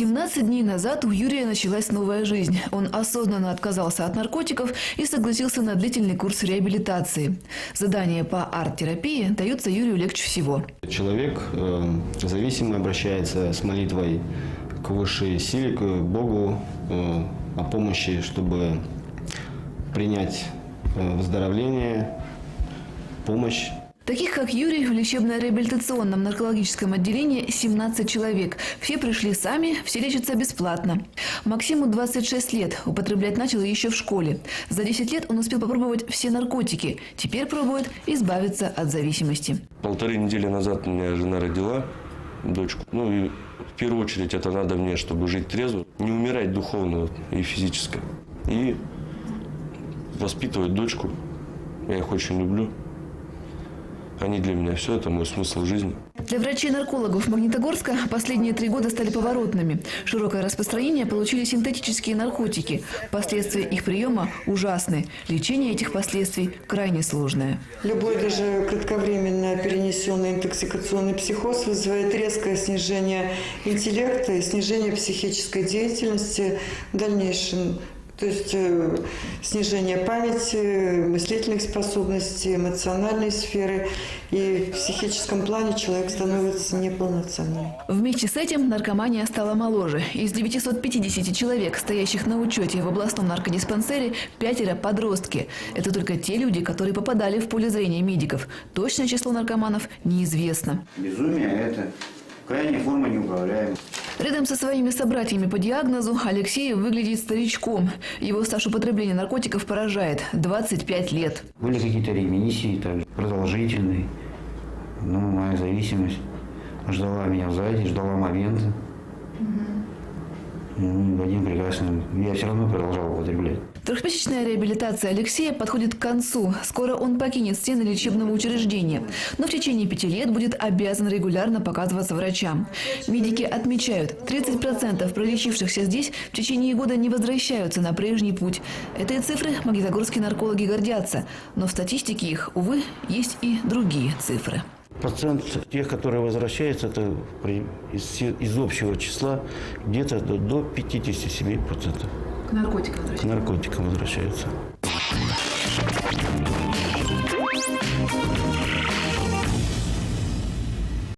17 дней назад у Юрия началась новая жизнь. Он осознанно отказался от наркотиков и согласился на длительный курс реабилитации. Задания по арт-терапии даются Юрию легче всего. Человек э, зависимый обращается с молитвой к высшей силе, к Богу э, о помощи, чтобы принять э, выздоровление, помощь. Таких, как Юрий, в лечебно-реабилитационном наркологическом отделении 17 человек. Все пришли сами, все лечатся бесплатно. Максиму 26 лет. Употреблять начал еще в школе. За 10 лет он успел попробовать все наркотики. Теперь пробует избавиться от зависимости. Полторы недели назад меня жена родила дочку. Ну и в первую очередь это надо мне, чтобы жить трезво, не умирать духовно и физически. И воспитывать дочку. Я их очень люблю. Они для меня все, это мой смысл жизни. Для врачей-наркологов Магнитогорска последние три года стали поворотными. Широкое распространение получили синтетические наркотики. Последствия их приема ужасны. Лечение этих последствий крайне сложное. Любой даже кратковременно перенесенный интоксикационный психоз вызывает резкое снижение интеллекта и снижение психической деятельности в дальнейшем. То есть э, снижение памяти, мыслительных способностей, эмоциональной сферы. И в психическом плане человек становится неполноценным. Вместе с этим наркомания стала моложе. Из 950 человек, стоящих на учете в областном наркодиспансере, пятеро – подростки. Это только те люди, которые попадали в поле зрения медиков. Точное число наркоманов неизвестно. Безумие – это крайняя форма неуправляемости. Рядом со своими собратьями по диагнозу Алексей выглядит старичком. Его стаж употребления наркотиков поражает – 25 лет. Были какие-то ремиссии, также продолжительные. Но моя зависимость ждала меня сзади, ждала момента. Ну, и в один прекрасный я все равно продолжал употреблять. Трехмесячная реабилитация Алексея подходит к концу. Скоро он покинет стены лечебного учреждения. Но в течение пяти лет будет обязан регулярно показываться врачам. Медики отмечают, 30% пролечившихся здесь в течение года не возвращаются на прежний путь. Этой цифры магнитогорские наркологи гордятся. Но в статистике их, увы, есть и другие цифры. Процент тех, которые возвращаются, это из, из общего числа где-то до, до 57% К наркотикам к наркотикам возвращаются.